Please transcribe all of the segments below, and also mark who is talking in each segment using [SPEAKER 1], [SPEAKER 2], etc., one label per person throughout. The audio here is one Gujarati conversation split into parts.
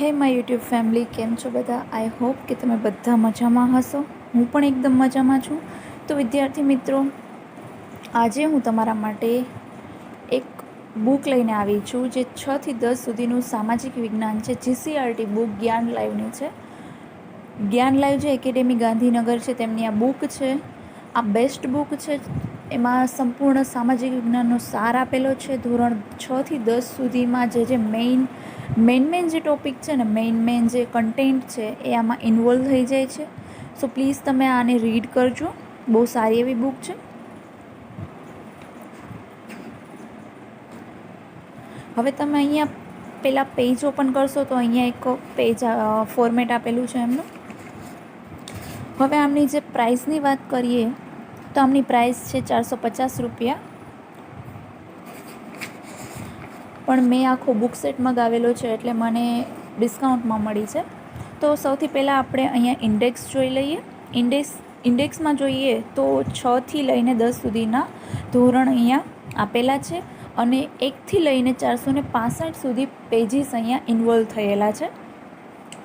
[SPEAKER 1] હે માય યુટ્યુબ ફેમિલી કેમ છો બધા? આઈ હોપ કે તમે બધા મજામાં હશો. હું પણ એકદમ મજામાં છું. તો વિદ્યાર્થી મિત્રો, આજે હું તમારા માટે એક બુક લઈને આવી છું, જે છથી દસ સુધીનું સામાજિક વિજ્ઞાન છે. જીસીઆરટી બુક જ્ઞાન લાઈવની છે. જ્ઞાન લાઈવ જે એકેડેમી ગાંધીનગર છે, તેમની આ બુક છે. આ બેસ્ટ બુક છે. એમાં સંપૂર્ણ સામાજિક વિજ્ઞાનનો સાર આપેલો છે. ધોરણ છથી દસ સુધીમાં જે જે મેઇન મેઇન મેઇન જે ટોપિક છે ને, મેઇન મેઇન જે કન્ટેન્ટ છે, એ આમાં ઇન્વોલ્વ થઈ જાય છે. સો પ્લીઝ તમે આને રીડ કરજો. બહુ સારી એવી બુક છે. હવે તમે અહીંયા પેલા પેજ ઓપન કરશો તો અહીંયા એક પેજ ફોર્મેટ આપેલું છે એમનું. હવે આમની જે પ્રાઇસની વાત કરીએ, તો આમની પ્રાઇસ છે ચારસો પચાસ રૂપિયા. પણ મેં આખો બુક સેટ મગાવેલો છે એટલે મને ડિસ્કાઉન્ટમાં મળી છે. તો સૌથી પહેલાં આપણે અહીંયા ઇન્ડેક્સ જોઈ લઈએ. ઇન્ડેક્સ ઇન્ડેક્સમાં જોઈએ તો છથી લઈને દસ સુધીના ધોરણ અહીંયા આપેલા છે અને એકથી લઈને ચારસો ને પાસઠ સુધી પેજીસ અહીંયા ઇન્વોલ્વ થયેલા છે.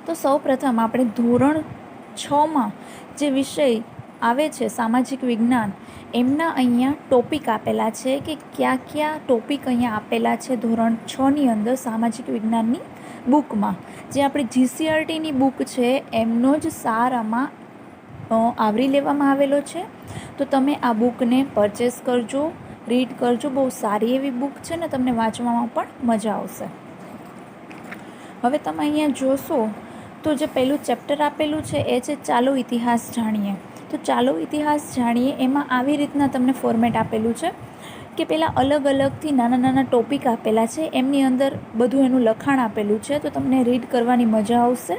[SPEAKER 1] તો સૌ પ્રથમ આપણે ધોરણ છમાં જે વિષય આવે છે સામાજિક વિજ્ઞાન, એમના અહીંયા ટોપિક આપેલા છે કે કયા કયા ટોપિક અહીંયા આપેલા છે ધોરણ છની અંદર સામાજિક વિજ્ઞાનની બુકમાં. જે આપણી જીસીઆરટીની બુક છે, એમનો જ સાર આમાં આવરી લેવામાં આવેલો છે. તો તમે આ બુકને પરચેસ કરજો, રીડ કરજો, બહુ સારી એવી બુક છે ને તમને વાંચવામાં પણ મજા આવશે. હવે તમે અહીંયા જોશો તો જે પહેલું ચેપ્ટર આપેલું છે, એ છે ચાલો ઇતિહાસ જાણીએ. તો ચાલો ઇતિહાસ જાણીએ. એમાં આવી રીતના તમને ફોર્મેટ આપેલું છે કે પહેલાં અલગ અલગથી નાના નાના ટોપિક આપેલા છે. એમની અંદર બધું એનું લખાણ આપેલું છે. તો તમને રીડ કરવાની મજા આવશે.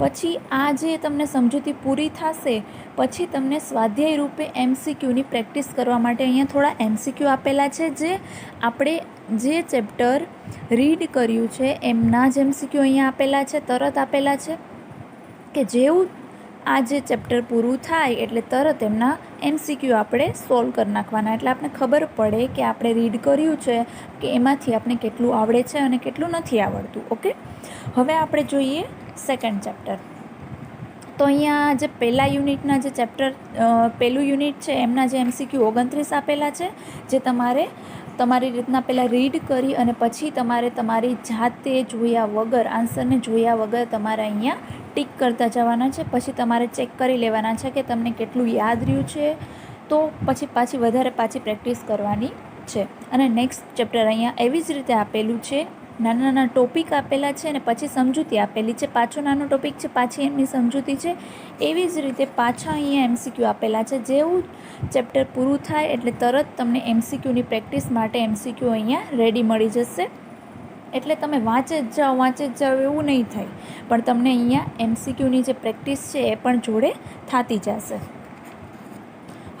[SPEAKER 1] પછી આ જે તમને સમજૂતી પૂરી થશે, પછી તમને સ્વાધ્યાય રૂપે એમસીક્યુની પ્રેક્ટિસ કરવા માટે અહીંયા થોડા એમસીક્યુ આપેલા છે જે આપણે જે ચેપ્ટર રીડ કર્યું છે, એમના જ એમસીક્યુ અહીંયા આપેલા છે, તરત આપેલા છે કે જેવું આ જે ચેપ્ટર પૂરું થાય એટલે તરત એમના એમસીક્યુ આપણે સોલ્વ કરી નાખવાના. એટલે આપણે ખબર પડે કે આપણે રીડ કર્યું છે કે એમાંથી આપણે કેટલું આવડે છે અને કેટલું નથી આવડતું, ઓકે? હવે આપણે જોઈએ સેકન્ડ ચેપ્ટર તો અહીંયા જે પહેલાં યુનિટના જે ચેપ્ટર પહેલું યુનિટ છે, એમના જે એમસીક્યુ ઓગણત્રીસ આપેલા છે, જે તમારે તમારી રીતના પહેલાં રીડ કરી અને પછી તમારે તમારી જાતે જોયા વગર, આન્સરને જોયા વગર તમારે અહીંયા ટીક કરતા જવાના છે, પછી તમારે ચેક કરી લેવાના છે કે તમને કેટલું યાદ રહ્યું છે, તો પછી પાછી વધારે પાછી પ્રેક્ટિસ કરવાની છે. અને નેક્સ્ટ ચેપ્ટર અહીંયા એવી જ રીતે આપેલું છે, નાના નાના ટોપિક આપેલા છે અને પછી સમજૂતી આપેલી છે. પાછો નાનો ટોપિક છે, પાછી એમની સમજૂતી છે. એવી જ રીતે પાછા અહીંયા એમસીક્યુ આપેલા છે. જેવું ચેપ્ટર પૂરું થાય એટલે તરત તમને એમસીક્યુની પ્રેક્ટિસ માટે એમસીક્યુ અહીંયા રેડી મળી જશે. એટલે તમે વાંચે જ જાઓ, વાંચે જ જાઓ એવું નહીં થાય. પણ તમને અહીંયા એમસીક્યુની જે પ્રેક્ટિસ છે એ પણ જોડે થતી જશે.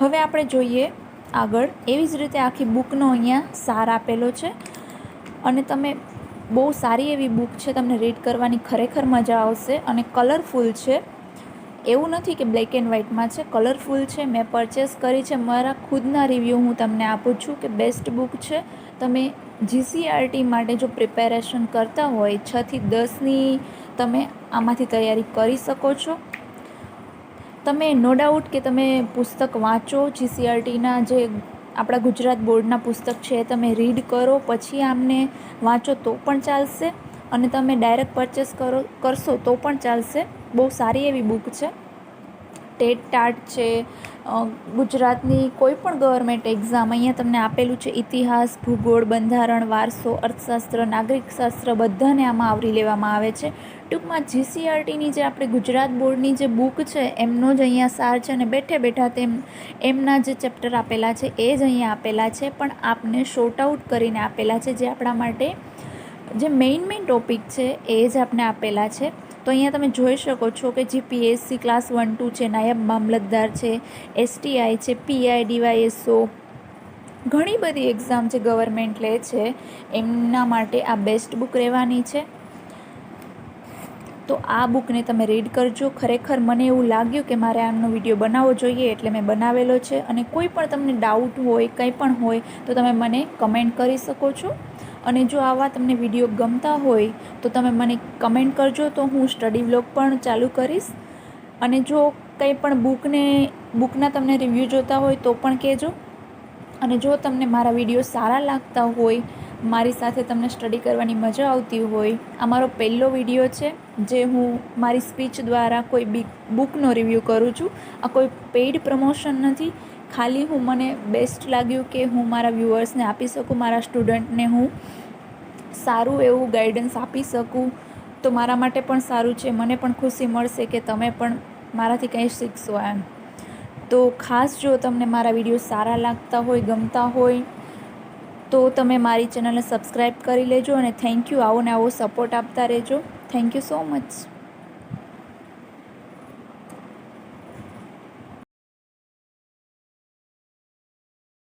[SPEAKER 1] હવે આપણે જોઈએ આગળ. એવી જ રીતે આખી બુકનો અહીંયા સાર આપેલો છે. અને તમે બહુ સારી એવી બુક છે, તમને રીડ કરવાની ખરેખર મજા આવશે. અને કલરફુલ છે. એવું નથી કે બ્લેક એન્ડ વ્હાઇટમાં છે કલરફુલ છે, મેં પરચેસ કરી છે. મારા ખુદના રિવ્યૂ હું તમને આપું છું કે બેસ્ટ બુક છે. તમે જીસીઆરટી માટે જો પ્રિપેરેશન કરતા હોય છથી દસની તમે આમાંથી તૈયારી કરી શકો છો. તમે નો ડાઉટ કે તમે પુસ્તક વાંચો. જીસીઆરટીના જે આપણા ગુજરાત બોર્ડના પુસ્તક છે તમે રીડ કરો, પછી આમને વાંચો તો પણ ચાલશે. અને તમે ડાયરેક્ટ પરચેસ કરો, કરશો તો પણ ચાલશે. બહુ સારી એવી બુક છે. ટેટ ટાટ છે ગુજરાતની કોઈ પણ ગવર્મેન્ટ એક્ઝામ અહીંયા તમને આપેલું છે, ઇતિહાસ, ભૂગોળ, બંધારણ, વારસો, અર્થશાસ્ત્ર, નાગરિકશાસ્ત્ર બધાને આમાં આવરી લેવામાં આવે છે. ટૂંકમાં જીસીઆરટીની જે આપણે ગુજરાત બોર્ડની જે બુક છે, એમનો જ અહીંયા સાર છે અને બેઠે બેઠા તેમ, એમના જે ચેપ્ટર આપેલા છે, એ જ અહીંયા આપેલા છે, પણ આપને શોર્ટ આઉટ કરીને આપેલા છે, જે આપણા માટે જે મેઇન મેઇન ટોપિક છે, એ જ આપને આપેલા છે. તો અહીંયા તમે જોઈ શકો છો કે જે પીએસસી ક્લાસ વન ટુ છે, નાયબ મામલતદાર છે એસટીઆઈ છે પીઆઈ ડીવાયએસઓ ઘણી બધી એક્ઝામ જે ગવર્મેન્ટ લે છે, એમના માટે આ બેસ્ટ બુક રહેવાની છે. તો આ બુકને તમે રીડ કરજો. ખરેખર મને એવું લાગ્યું કે મારે આમનો વીડિયો બનાવવો જોઈએ એટલે મેં બનાવેલો છે. અને કોઈ પણ તમને ડાઉટ હોય, કંઈ પણ હોય, તો તમે મને કમેન્ટ કરી શકો છો. અને જો આવા તમને વીડિયો ગમતા હોય, તો તમે મને કમેન્ટ કરજો તો હું સ્ટડી વ્લોગ પણ ચાલુ કરીશ. અને જો કંઈ પણ બુકને, બુકના તમને રિવ્યૂ જોતા હોય તો પણ કહેજો. અને જો તમને મારા વીડિયો સારા લાગતા હોય, મારી સાથે તમને સ્ટડી કરવાની મજા આવતી હોય, આ મારો પહેલો વીડિયો છે, જે હું મારી સ્પીચ દ્વારા કોઈ બી બુકનો રિવ્યૂ કરું છું. આ કોઈ પેઇડ પ્રમોશન નથી ખાલી હું મને બેસ્ટ લાગ્યું કે હું મારા વ્યૂઅર્સને આપી શકું, મારા સ્ટુડન્ટને હું સારું એવું ગાઈડન્સ આપી શકું. તો મારા માટે પણ સારું છે. મને પણ ખુશી મળશે કે તમે પણ મારાથી કંઈ શીખશો એમ. તો ખાસ જો તમને મારા વીડિયો સારા લાગતા હોય, ગમતા હોય, તો તમે મારી ચેનલને સબસ્ક્રાઈબ કરી લેજો અને થેન્ક યુ આવો ને આવો સપોર્ટ આપતા રહેજો. Thank you so much